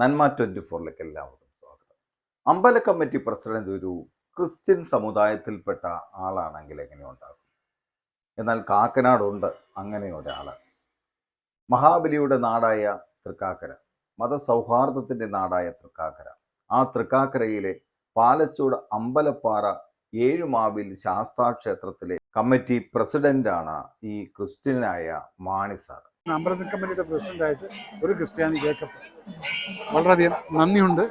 നന്മ ട്വന്റി ഫോറിലേക്ക് എല്ലാവർക്കും സ്വാഗതം. അമ്പല കമ്മിറ്റി പ്രസിഡന്റ് ഒരു ക്രിസ്ത്യൻ സമുദായത്തിൽപ്പെട്ട ആളാണെങ്കിൽ എങ്ങനെ ഉണ്ടാകും? എന്നാൽ കാക്കനാടുണ്ട് അങ്ങനെ ഒരാൾ മഹാബലിയുടെ നാടായ തൃക്കാക്കര മതസൗഹാർദ്ദത്തിന്റെ നാടായ തൃക്കാക്കര. ആ തൃക്കാക്കരയിലെ പാലച്ചൂട് അമ്പലപ്പാറ ഏഴുമാവിൽ ശാസ്താ ക്ഷേത്രത്തിലെ കമ്മിറ്റി പ്രസിഡന്റാണ് ഈ ക്രിസ്ത്യനായ മാണി സാർ. അമ്പലത്തിൽ കമ്മിറ്റിയുടെ പ്രസിഡന്റായിട്ട് ഒരു ക്രിസ്ത്യാനി ജേക്കബ്. വളരെയധികം നന്ദിയുണ്ട്.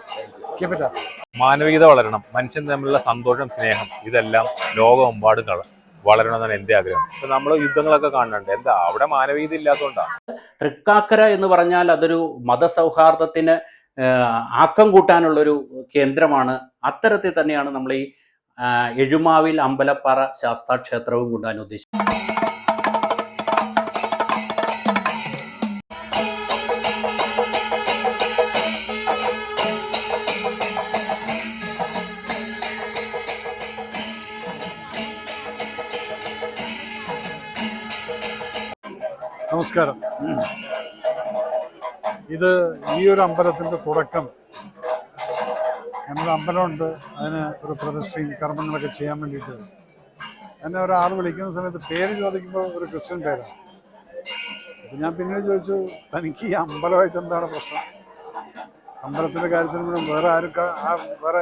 മാനവികത വളരണം മനുഷ്യൻ തമ്മിലുള്ള സന്തോഷം സ്നേഹം ഇതെല്ലാം ലോകമെമ്പാടും കള വളരണമെന്നാണ് എന്റെ ആഗ്രഹം. ഇപ്പൊ നമ്മൾ യുദ്ധങ്ങളൊക്കെ കാണുന്നുണ്ട്. എന്താ അവിടെ മാനവികത ഇല്ലാത്തതുകൊണ്ടാണ് തൃക്കാക്കര എന്ന് പറഞ്ഞാൽ അതൊരു മതസൗഹാർദ്ദത്തിന് ആക്കം കൂട്ടാനുള്ളൊരു കേന്ദ്രമാണ്. അത്തരത്തിൽ തന്നെയാണ് നമ്മൾ ഈ എഴുമാവിൽ അമ്പലപ്പാറ ശാസ്താ ക്ഷേത്രവും കൊണ്ടാൻ നമസ്കാരം. ഇത് ഈ ഒരു അമ്പലത്തിന്റെ തുടക്കം. നമ്മുടെ അമ്പലമുണ്ട് അതിന് ഒരു പ്രതിഷ്ഠയും കർമ്മങ്ങളൊക്കെ ചെയ്യാൻ വേണ്ടിയിട്ട്. എന്നെ ഒരാൾ വിളിക്കുന്ന സമയത്ത് പേര് ചോദിക്കുമ്പോൾ ഒരു ക്രിസ്ത്യൻ പേരാണ് അപ്പം ഞാൻ പിന്നീട് ചോദിച്ചു തനിക്ക് ഈ അമ്പലമായിട്ട് എന്താണ് പ്രശ്നം? അമ്പലത്തിന്റെ കാര്യത്തിന് വേറെ ആരും വേറെ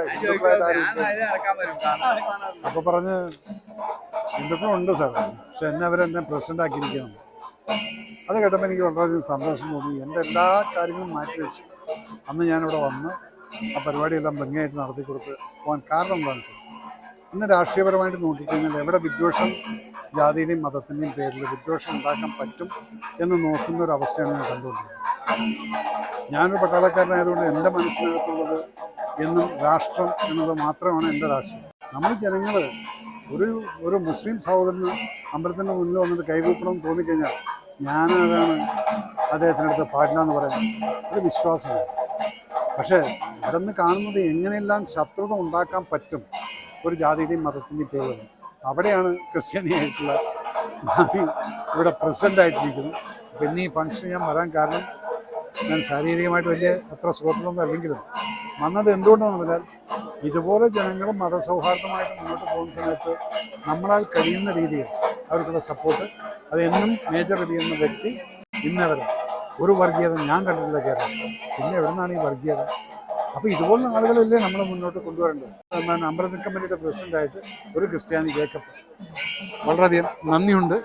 അപ്പോൾ പറഞ്ഞ് ഹിന്ദുക്കളുണ്ട് സാർ പക്ഷെ എന്നെ അവരെന്നെ പ്രസിഡന്റ് ആക്കിയിരിക്കുകയാണ് അത് കേട്ടപ്പോൾ എനിക്ക് വളരെയധികം സന്തോഷം തോന്നി. എന്റെ എല്ലാ കാര്യങ്ങളും മാറ്റി വെച്ച് അന്ന് ഞാനിവിടെ വന്ന് ആ പരിപാടിയെല്ലാം ഭംഗിയായിട്ട് നടത്തി കൊടുത്ത് പോകാൻ കാരണം എന്താണെന്ന് വെച്ചാൽ ഇന്ന് രാഷ്ട്രീയപരമായിട്ട് നോക്കിക്കഴിഞ്ഞാൽ എവിടെ വിദ്വേഷം ജാതിയുടെയും മതത്തിന്റെയും പേരിൽ വിദ്വേഷം ഉണ്ടാക്കാൻ പറ്റും എന്ന് നോക്കുന്ന ഒരു അവസ്ഥയാണ് ഞാൻ കണ്ടുകൊണ്ടിരുന്നത് ഞാനൊരു പട്ടാളക്കാരനായതുകൊണ്ട് എന്റെ മനസ്സിനകത്തുള്ളത് എന്നും രാഷ്ട്രം എന്നത് മാത്രമാണ് എന്റെ രാഷ്ട്രീയം. നമ്മൾ ജനങ്ങൾ ഒരു ഒരു മുസ്ലിം സഹോദരന് അമ്പലത്തിന്റെ മുന്നിൽ വന്നിട്ട് കൈകൂപ്പണം തോന്നിക്കഴിഞ്ഞാൽ ഞാനതാണ് അദ്ദേഹത്തിനടുത്ത് പാടില്ല എന്ന് പറയുന്നത് ഒരു വിശ്വാസമാണ്. പക്ഷേ അവിടെ നിന്ന് കാണുന്നത് എങ്ങനെയെല്ലാം ശത്രുത ഉണ്ടാക്കാൻ പറ്റും ഒരു ജാതിയുടെയും മതത്തിന്റെയും പേരിൽ. അവിടെയാണ് ക്രിസ്ത്യാനിയായിട്ടുള്ള മാമി ഇവിടെ പ്രസിഡന്റായിട്ടിരിക്കുന്നത് പിന്നെ ഈ ഫംഗ്ഷൻ ഞാൻ വരാൻ കാരണം ഞാൻ ശാരീരികമായിട്ട് വലിയ അത്ര സുഖത്തിലൊന്നും അല്ലെങ്കിലും വന്നത് എന്തുകൊണ്ടാണെന്ന് പറഞ്ഞാൽ ഇതുപോലെ ജനങ്ങൾ മതസൗഹാർദ്ദമായിട്ട് മുന്നോട്ട് പോകുന്ന സമയത്ത് നമ്മളാൽ കഴിയുന്ന രീതിയിൽ അവർക്കുള്ള സപ്പോർട്ട് അതെന്നും മേജർ രവി എന്ന വ്യക്തി ഇന്നവരെ. ഒരു വർഗീയത ഞാൻ കണ്ടിട്ടില്ല കേരളം പിന്നെ എവിടെ നിന്നാണ് ഈ വർഗീയത? അപ്പോൾ ഇതുപോലുള്ള ആളുകളല്ലേ നമ്മൾ മുന്നോട്ട് കൊണ്ടുവരേണ്ടത്? അമ്പലത്തിൽ കമ്മിറ്റിയുടെ പ്രസിഡന്റായിട്ട് ഒരു ക്രിസ്ത്യാനി ജേക്കബ്. വളരെയധികം നന്ദിയുണ്ട്.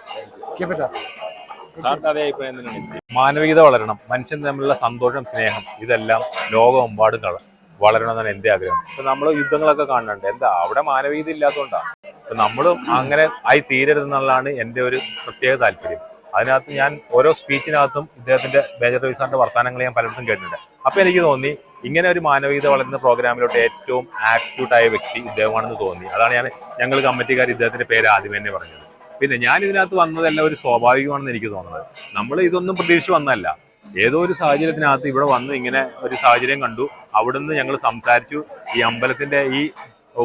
മാനവികത വളരണം മനുഷ്യൻ തമ്മിലുള്ള സന്തോഷം സ്നേഹം ഇതെല്ലാം ലോകമെമ്പാടും കള വളരണമെന്നാണ് എന്റെ ആഗ്രഹം. ഇപ്പൊ നമ്മൾ യുദ്ധങ്ങളൊക്കെ കാണുന്നുണ്ട്. എന്താ? അവിടെ മാനവീയത ഇല്ലാത്തതുകൊണ്ടാണ് ഇപ്പൊ നമ്മളും അങ്ങനെ ആയി തീരരുതെന്നുള്ളതാണ് എന്റെ ഒരു പ്രത്യേക താല്പര്യം. അതിനകത്ത് ഞാൻ ഓരോ സ്പീച്ചിനകത്തും ഇദ്ദേഹത്തിന്റെ മേജർ റവിസാറിന്റെ വർത്തമാനങ്ങൾ ഞാൻ പലയിടത്തും കേട്ടിട്ടുണ്ട്. അപ്പൊ എനിക്ക് തോന്നി ഇങ്ങനെ ഒരു മാനവികത വളരുന്ന പ്രോഗ്രാമിലോട്ട് ഏറ്റവും ആക്റ്റീവ് ആയ വ്യക്തി ഇദ്ദേഹമാണെന്ന് തോന്നി. അതാണ് ഞാൻ ഞങ്ങൾ കമ്മിറ്റിക്കാർ ഇദ്ദേഹത്തിന്റെ പേര് ആദ്യം തന്നെ പറഞ്ഞത്. പിന്നെ ഞാൻ ഇതിനകത്ത് വന്നതെല്ലാം ഒരു സ്വാഭാവികമാണെന്ന് എനിക്ക് തോന്നുന്നത്. നമ്മൾ ഇതൊന്നും പ്രതീക്ഷിച്ച് വന്നതല്ല. ഏതോ ഒരു സാഹചര്യത്തിനകത്ത് ഇവിടെ വന്ന് ഇങ്ങനെ ഒരു സാഹചര്യം കണ്ടു. അവിടുന്ന് ഞങ്ങൾ സംസാരിച്ചു. ഈ അമ്പലത്തിന്റെ ഈ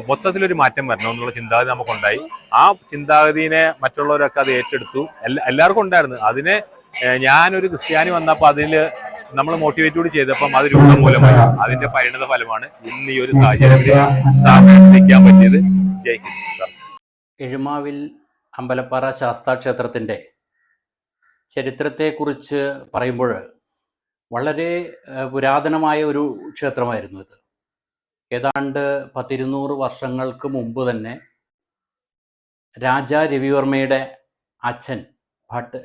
മൊത്തത്തിലൊരു മാറ്റം വരണം എന്നുള്ള ചിന്താഗതി നമുക്കുണ്ടായി. ആ ചിന്താഗതിനെ മറ്റുള്ളവരൊക്കെ അത് ഏറ്റെടുത്തു. എല്ലാ എല്ലാവർക്കും ഉണ്ടായിരുന്നു. അതിനെ ഞാനൊരു ക്രിസ്ത്യാനി വന്നപ്പോൾ അതിൽ നമ്മൾ മോട്ടിവേറ്റ് കൂടി ചെയ്തപ്പം അത് രൂപമൂലമായി അതിന്റെ പരിണത ഫലമാണ് ഇന്ന് ഈ ഒരു നിൽക്കാൻ പറ്റിയത്. എഴുമാവിൽ അമ്പലപ്പാറ ശാസ്താ ക്ഷേത്രത്തിന്റെ ചരിത്രത്തെക്കുറിച്ച് പറയുമ്പോൾ വളരെ പുരാതനമായ ഒരു ക്ഷേത്രമായിരുന്നു ഇത് ഏതാണ്ട് പത്തിരുന്നൂറ് വർഷങ്ങൾക്ക് മുമ്പ് തന്നെ രാജാ രവിവർമ്മയുടെ അച്ഛൻ ഭട്ട്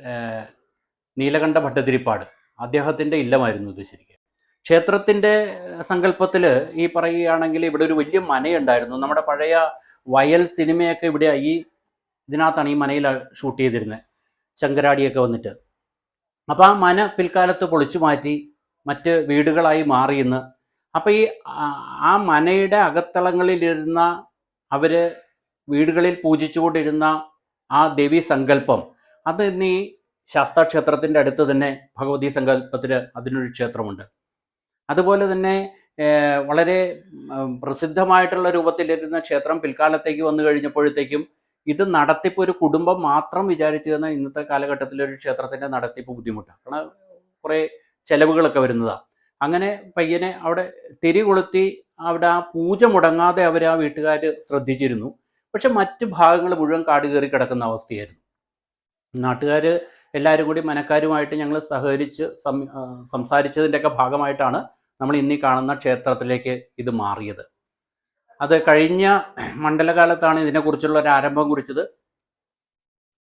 നീലകണ്ഠ ഭട്ടതിരിപ്പാട് അദ്ദേഹത്തിന്റെ ഇല്ലമായിരുന്നു ഇത് ശരിക്കും. ക്ഷേത്രത്തിന്റെ സങ്കല്പത്തിൽ ഈ പറയുകയാണെങ്കിൽ ഇവിടെ ഒരു വലിയ മനയുണ്ടായിരുന്നു. നമ്മുടെ പഴയ വയൽ സിനിമയൊക്കെ ഇവിടെ ഇതിനകത്താണ് ഈ മനയിൽ ഷൂട്ട് ചെയ്തിരുന്നത് ശങ്കരാടിയൊക്കെ വന്നിട്ട്. അപ്പോൾ ആ മന പിൽക്കാലത്ത് പൊളിച്ചു മാറ്റി മറ്റ് വീടുകളായി മാറിയെന്ന് അപ്പോൾ ഈ ആ- മനയുടെ അകത്തളങ്ങളിലിരുന്ന അവർ വീടുകളിൽ പൂജിച്ചുകൊണ്ടിരുന്ന ആ ദേവി സങ്കല്പം അത് ഇന്ന് ഈ ശാസ്താക്ഷേത്രത്തിന്റെ അടുത്ത് തന്നെ ഭഗവതി സങ്കല്പത്തിൽ അതിനൊരു ക്ഷേത്രമുണ്ട്. അതുപോലെ തന്നെ വളരെ പ്രസിദ്ധമായിട്ടുള്ള രൂപത്തിലിരുന്ന ക്ഷേത്രം പിൽക്കാലത്തേക്ക് വന്നു കഴിഞ്ഞപ്പോഴത്തേക്കും ഇത് നടത്തിപ്പ് ഒരു കുടുംബം മാത്രം വിചാരിച്ചു തന്ന ഇന്നത്തെ കാലഘട്ടത്തിൽ ഒരു ക്ഷേത്രത്തിന്റെ നടത്തിപ്പ് ബുദ്ധിമുട്ടാണ്. കാരണം കുറേ ചെലവുകളൊക്കെ വരുന്നതാണ് അങ്ങനെ പയ്യനെ അവിടെ തിരി കൊളുത്തി അവിടെ ആ പൂജ മുടങ്ങാതെ അവർ ആ വീട്ടുകാർ ശ്രദ്ധിച്ചിരുന്നു. പക്ഷെ മറ്റ് ഭാഗങ്ങൾ മുഴുവൻ കാട് കയറി കിടക്കുന്ന അവസ്ഥയായിരുന്നു. നാട്ടുകാർ എല്ലാവരും കൂടി മനക്കാരുമായിട്ട് ഞങ്ങൾ സഹകരിച്ച് സംസാരിച്ചതിന്റെയൊക്കെ ഭാഗമായിട്ടാണ് നമ്മൾ ഇന്നീ കാണുന്ന ക്ഷേത്രത്തിലേക്ക് ഇത് മാറിയത്. അത് കഴിഞ്ഞ മണ്ഡലകാലത്താണ് ഇതിനെക്കുറിച്ചുള്ള ഒരു ആരംഭം കുറിച്ചത്.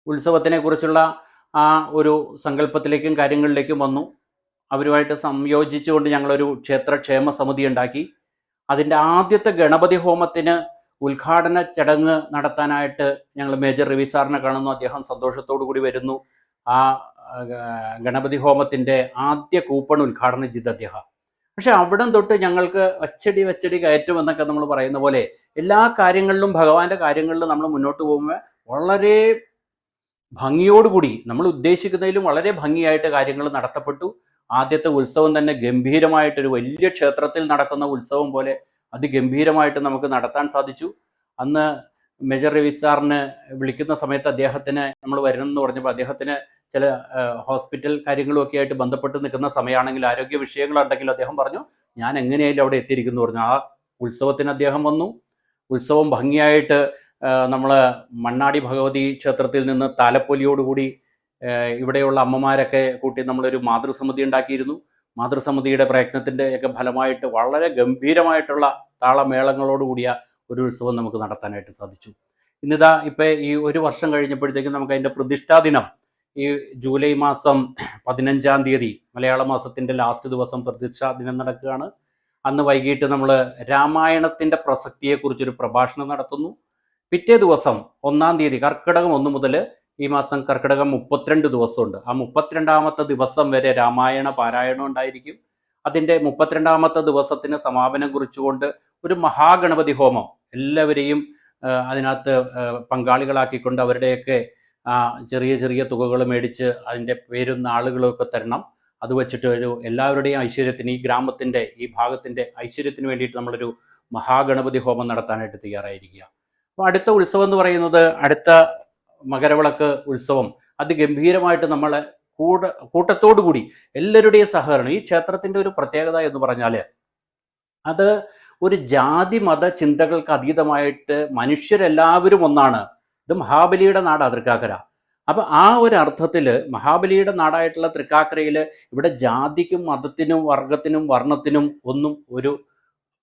ഉത്സവത്തിനെ കുറിച്ചുള്ള ആ ഒരു സങ്കല്പത്തിലേക്കും കാര്യങ്ങളിലേക്കും വന്നു. അവരുമായിട്ട് സംയോജിച്ചുകൊണ്ട് ഞങ്ങളൊരു ക്ഷേത്രക്ഷേമ സമിതി ഉണ്ടാക്കി. അതിന്റെ ആദ്യത്തെ ഗണപതി ഹോമത്തിന് ഉദ്ഘാടന ചടങ്ങ് നടത്താനായിട്ട് ഞങ്ങൾ മേജർ രവി സാറിനെ കാണുന്നു. അദ്ദേഹം സന്തോഷത്തോടു കൂടി വരുന്നു. ആ, ഗണപതി ഹോമത്തിന്റെ ആദ്യ കൂപ്പൺ ഉദ്ഘാടനം ചെയ്ത് അദ്ദേഹം. പക്ഷെ അവിടം തൊട്ട് ഞങ്ങൾക്ക് അച്ചടി വച്ചടി കയറ്റും എന്നൊക്കെ നമ്മൾ പറയുന്ന പോലെ എല്ലാ കാര്യങ്ങളിലും ഭഗവാന്റെ കാര്യങ്ങളിലും നമ്മൾ മുന്നോട്ട് പോകുമ്പോൾ വളരെ ഭംഗിയോടുകൂടി നമ്മൾ ഉദ്ദേശിക്കുന്നതിലും വളരെ ഭംഗിയായിട്ട് കാര്യങ്ങൾ നടത്തപ്പെട്ടു. ആദ്യത്തെ ഉത്സവം തന്നെ ഗംഭീരമായിട്ടൊരു വലിയ ക്ഷേത്രത്തിൽ നടക്കുന്ന ഉത്സവം പോലെ അതിഗംഭീരമായിട്ട് നമുക്ക് നടത്താൻ സാധിച്ചു. അന്ന് മേജർ രവി സാറിന് വിളിക്കുന്ന സമയത്ത് അദ്ദേഹത്തിന് നമ്മൾ വരണമെന്ന് പറഞ്ഞപ്പോൾ അദ്ദേഹത്തിന് ചില ഹോസ്പിറ്റൽ കാര്യങ്ങളും ഒക്കെ ആയിട്ട് ബന്ധപ്പെട്ട് നിൽക്കുന്ന സമയമാണെങ്കിൽ ആരോഗ്യ വിഷയങ്ങളുണ്ടെങ്കിലും അദ്ദേഹം പറഞ്ഞു ഞാൻ എങ്ങനെയായാലും അവിടെ എത്തിയിരിക്കുന്നു പറഞ്ഞു. ആ ഉത്സവത്തിന് അദ്ദേഹം വന്നു. ഉത്സവം ഭംഗിയായിട്ട് നമ്മൾ മണ്ണാടി ഭഗവതി ക്ഷേത്രത്തിൽ നിന്ന് താലപ്പൊലിയോടുകൂടി ഇവിടെയുള്ള അമ്മമാരൊക്കെ കൂട്ടി നമ്മളൊരു മാതൃസമിതി ഉണ്ടാക്കിയിരുന്നു. മാതൃസമിതിയുടെ പ്രയത്നത്തിന്റെ ഒക്കെ ഫലമായിട്ട് വളരെ ഗംഭീരമായിട്ടുള്ള താളമേളങ്ങളോടുകൂടിയ ഒരു ഉത്സവം നമുക്ക് നടത്താനായിട്ട് സാധിച്ചു. ഇന്നിതാ ഇപ്പം ഈ ഒരു വർഷം കഴിഞ്ഞപ്പോഴത്തേക്കും നമുക്ക് അതിന്റെ പ്രതിഷ്ഠാ ദിനം ഈ ജൂലൈ മാസം പതിനഞ്ചാം തീയതി മലയാള മാസത്തിന്റെ ലാസ്റ്റ് ദിവസം പ്രതിഷ്ഠാ ദിനം നടക്കുകയാണ്. അന്ന് വൈകിട്ട് നമ്മൾ രാമായണത്തിന്റെ പ്രസക്തിയെക്കുറിച്ചൊരു പ്രഭാഷണം നടത്തുന്നു. പിറ്റേ ദിവസം ഒന്നാം തീയതി കർക്കിടകം ഒന്ന് മുതൽ ഈ മാസം കർക്കിടകം മുപ്പത്തിരണ്ട് ദിവസമുണ്ട്. ആ മുപ്പത്തിരണ്ടാമത്തെ ദിവസം വരെ രാമായണ പാരായണം ഉണ്ടായിരിക്കും. അതിന്റെ മുപ്പത്തിരണ്ടാമത്തെ ദിവസത്തിന് സമാപനം കുറിച്ചുകൊണ്ട് ഒരു മഹാഗണപതി ഹോമം എല്ലാവരെയും അതിനകത്ത് പങ്കാളികളാക്കിക്കൊണ്ട് അവരുടെയൊക്കെ ചെറിയ ചെറിയ തുകകൾ മേടിച്ച് അതിന്റെ പേരും ആളുകളൊക്കെ തരണം. അത് വെച്ചിട്ട് ഒരു എല്ലാവരുടെയും ഐശ്വര്യത്തിന് ഈ ഗ്രാമത്തിന്റെ ഈ ഭാഗത്തിന്റെ ഐശ്വര്യത്തിന് വേണ്ടിയിട്ട് നമ്മളൊരു മഹാഗണപതി ഹോമം നടത്താനായിട്ട് തയ്യാറായിരിക്കുക. അപ്പോൾ അടുത്ത ഉത്സവം എന്ന് പറയുന്നത് അടുത്ത മകരവിളക്ക് ഉത്സവം. അതിഗംഭീരമായിട്ട് നമ്മളെ കൂട കൂട്ടത്തോടു കൂടി എല്ലാവരുടെയും സഹകരണം ഈ ക്ഷേത്രത്തിന്റെ ഒരു പ്രത്യേകത എന്ന് പറഞ്ഞാൽ അത് ഒരു ജാതി മത ചിന്തകൾക്ക് അതീതമായിട്ട് മനുഷ്യരെല്ലാവരും ഒന്നാണ്. ഇത് മഹാബലിയുടെ നാടാ തൃക്കാക്കര. അപ്പൊ ആ ഒരു അർത്ഥത്തിൽ മഹാബലിയുടെ നാടായിട്ടുള്ള തൃക്കാക്കരയിൽ ഇവിടെ ജാതിക്കും മതത്തിനും വർഗത്തിനും വർണത്തിനും ഒന്നും ഒരു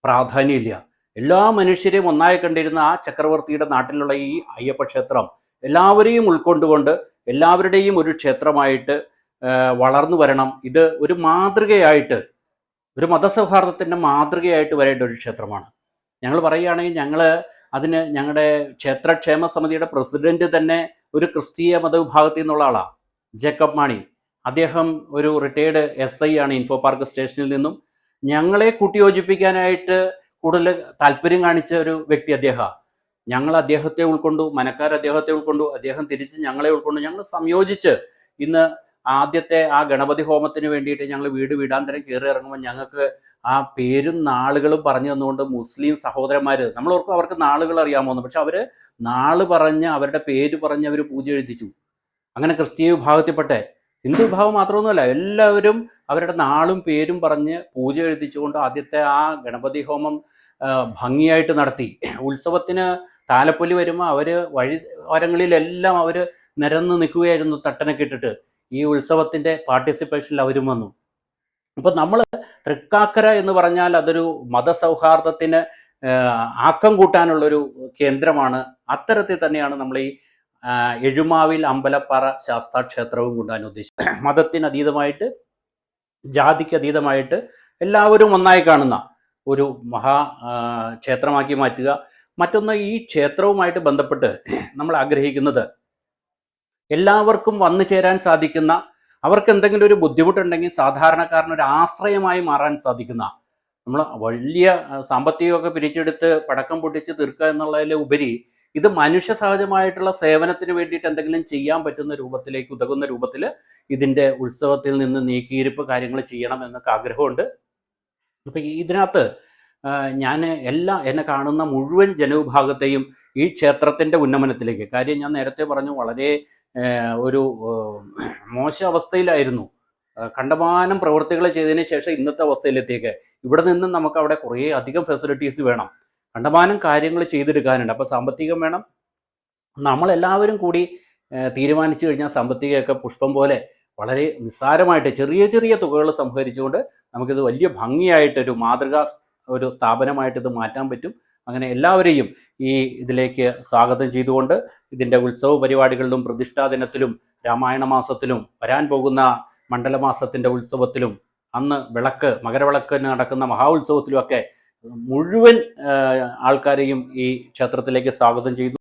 പ്രാധാന്യമില്ല. എല്ലാ മനുഷ്യരെയും ഒന്നായി കണ്ടിരുന്ന ആ ചക്രവർത്തിയുടെ നാട്ടിലുള്ള ഈ അയ്യപ്പ ക്ഷേത്രം എല്ലാവരെയും ഉൾക്കൊണ്ടുകൊണ്ട് എല്ലാവരുടെയും ഒരു ക്ഷേത്രമായിട്ട് വളർന്നു വരണം. ഇത് ഒരു മാതൃകയായിട്ട് ഒരു മതസൗഹാർദ്ദത്തിന്റെ മാതൃകയായിട്ട് വരേണ്ട ഒരു ക്ഷേത്രമാണ്. ഞങ്ങൾ പറയുകയാണെങ്കിൽ ഞങ്ങൾ അതിന് ഞങ്ങളുടെ ക്ഷേത്രക്ഷേമ സമിതിയുടെ പ്രസിഡന്റ് തന്നെ ഒരു ക്രിസ്തീയ മതവിഭാഗത്തിൽ നിന്നുള്ള ആളാണ് ജേക്കബ് മാണി. അദ്ദേഹം ഒരു റിട്ടയർഡ് എസ് ഐ ആണ് ഇൻഫോ പാർക്ക് സ്റ്റേഷനിൽ നിന്നും. ഞങ്ങളെ കൂട്ടിയോജിപ്പിക്കാനായിട്ട് കൂടുതൽ താല്പര്യം കാണിച്ച ഒരു വ്യക്തി അദ്ദേഹമാണ് ഞങ്ങൾ അദ്ദേഹത്തെ ഉൾക്കൊണ്ടു മനക്കാർ അദ്ദേഹത്തെ ഉൾക്കൊണ്ടു അദ്ദേഹം തിരിച്ച് ഞങ്ങളെ ഉൾക്കൊണ്ടു ഞങ്ങൾ സംയോജിച്ച് ഇന്ന് ആദ്യത്തെ ആ ഗണപതി ഹോമത്തിന് വേണ്ടിയിട്ട് ഞങ്ങൾ വീട് വീടാന്തരം കയറി ഇറങ്ങുമ്പോൾ ഞങ്ങൾക്ക് ആ പേരും നാളുകളും പറഞ്ഞു തന്നുകൊണ്ട് മുസ്ലിം സഹോദരന്മാർ നമ്മൾ ഓർക്കും അവർക്ക് നാളുകൾ അറിയാമോന്ന് പക്ഷെ അവർ നാൾ പറഞ്ഞ് അവരുടെ പേര് പറഞ്ഞ് അവർ പൂജ എഴുതിച്ചു. അങ്ങനെ ക്രിസ്തീയ വിഭാഗത്തിൽപ്പെട്ടെ. ഹിന്ദു വിഭാഗം മാത്രമൊന്നുമല്ല എല്ലാവരും അവരുടെ നാളും പേരും പറഞ്ഞ് പൂജ എഴുതിച്ചുകൊണ്ട് ആദ്യത്തെ ആ ഗണപതി ഹോമം ഭംഗിയായിട്ട് നടത്തി. ഉത്സവത്തിന് താലപ്പൊലി വരുമ്പോൾ അവർ വഴി ഓരങ്ങളിലെല്ലാം അവർ നിരന്ന് നിൽക്കുകയായിരുന്നു തട്ടനൊക്കെ ഇട്ടിട്ട്. ഈ ഉത്സവത്തിന്റെ പാർട്ടിസിപ്പേഷനിൽ അവരും വന്നു. അപ്പൊ നമ്മൾ തൃക്കാക്കര എന്ന് പറഞ്ഞാൽ അതൊരു മതസൗഹാർദ്ദത്തിന് ആക്കം കൂട്ടാനുള്ളൊരു കേന്ദ്രമാണ്. അത്തരത്തിൽ തന്നെയാണ് നമ്മൾ ഈ എഴുമാവിൽ അമ്പലപ്പാറ ശാസ്താ ക്ഷേത്രവും കൊണ്ടാൻ ഉദ്ദേശിച്ചത്. മതത്തിന് അതീതമായിട്ട് ജാതിക്ക് അതീതമായിട്ട് എല്ലാവരും ഒന്നായി കാണുന്ന ഒരു മഹാ ക്ഷേത്രമാക്കി മാറ്റുക. മറ്റൊന്ന് ഈ ക്ഷേത്രവുമായിട്ട് ബന്ധപ്പെട്ട് നമ്മൾ ആഗ്രഹിക്കുന്നത് എല്ലാവർക്കും വന്നു ചേരാൻ സാധിക്കുന്ന അവർക്ക് എന്തെങ്കിലും ഒരു ബുദ്ധിമുട്ടുണ്ടെങ്കിൽ സാധാരണക്കാരന് ഒരു ആശ്രയമായി മാറാൻ സാധിക്കുന്ന നമ്മൾ വലിയ സാമ്പത്തികമൊക്കെ പിരിച്ചെടുത്ത് പടക്കം പൊട്ടിച്ച് തീർക്കുക എന്നുള്ളതിലെ ഉപരി ഇത് മനുഷ്യ സഹജമായിട്ടുള്ള സേവനത്തിന് വേണ്ടിയിട്ട് എന്തെങ്കിലും ചെയ്യാൻ പറ്റുന്ന രൂപത്തിലേക്ക് ഉതകുന്ന രൂപത്തിൽ ഇതിന്റെ ഉത്സവത്തിൽ നിന്ന് നീക്കിയിരിപ്പ് കാര്യങ്ങൾ ചെയ്യണം എന്നൊക്കെ ആഗ്രഹമുണ്ട്. അപ്പം ഇതിനകത്ത് ഞാൻ എല്ലാ എന്നെ കാണുന്ന മുഴുവൻ ജനവിഭാഗത്തെയും ഈ ക്ഷേത്രത്തിന്റെ ഉന്നമനത്തിലേക്ക് കാര്യം ഞാൻ നേരത്തെ പറഞ്ഞു വളരെ ഒരു മോശ അവസ്ഥയിലായിരുന്നു. കണ്ടമാനം പ്രവൃത്തികൾ ചെയ്തതിന് ശേഷം ഇന്നത്തെ അവസ്ഥയിലെത്തിയേക്ക്. ഇവിടെ നിന്നും നമുക്ക് അവിടെ കുറേ അധികം ഫെസിലിറ്റീസ് വേണം. കണ്ടമാനം കാര്യങ്ങൾ ചെയ്തെടുക്കാനുണ്ട്. അപ്പോൾ സാമ്പത്തികം വേണം. നമ്മളെല്ലാവരും കൂടി തീരുമാനിച്ചു കഴിഞ്ഞാൽ സാമ്പത്തികമൊക്കെ പുഷ്പം പോലെ വളരെ നിസ്സാരമായിട്ട് ചെറിയ ചെറിയ തുകകൾ സംഭരിച്ചുകൊണ്ട് നമുക്കിത് വലിയ ഭംഗിയായിട്ടൊരു മാതൃകാ ഒരു സ്ഥാപനമായിട്ട് ഇത് മാറ്റാൻ പറ്റും. അങ്ങനെ എല്ലാവരെയും ഈ ഇതിലേക്ക് സ്വാഗതം ചെയ്തുകൊണ്ട് ഇതിന്റെ ഉത്സവ പരിപാടികളിലും പ്രതിഷ്ഠാ ദിനത്തിലും രാമായണ മാസത്തിലും വരാൻ പോകുന്ന മണ്ഡലമാസത്തിന്റെ ഉത്സവത്തിലും അന്ന് വിളക്ക് മകരവിളക്കിന് നടക്കുന്ന മഹാ ഉത്സവത്തിലുമൊക്കെ മുഴുവൻ ആൾക്കാരെയും ഈ ക്ഷേത്രത്തിലേക്ക് സ്വാഗതം ചെയ്തു.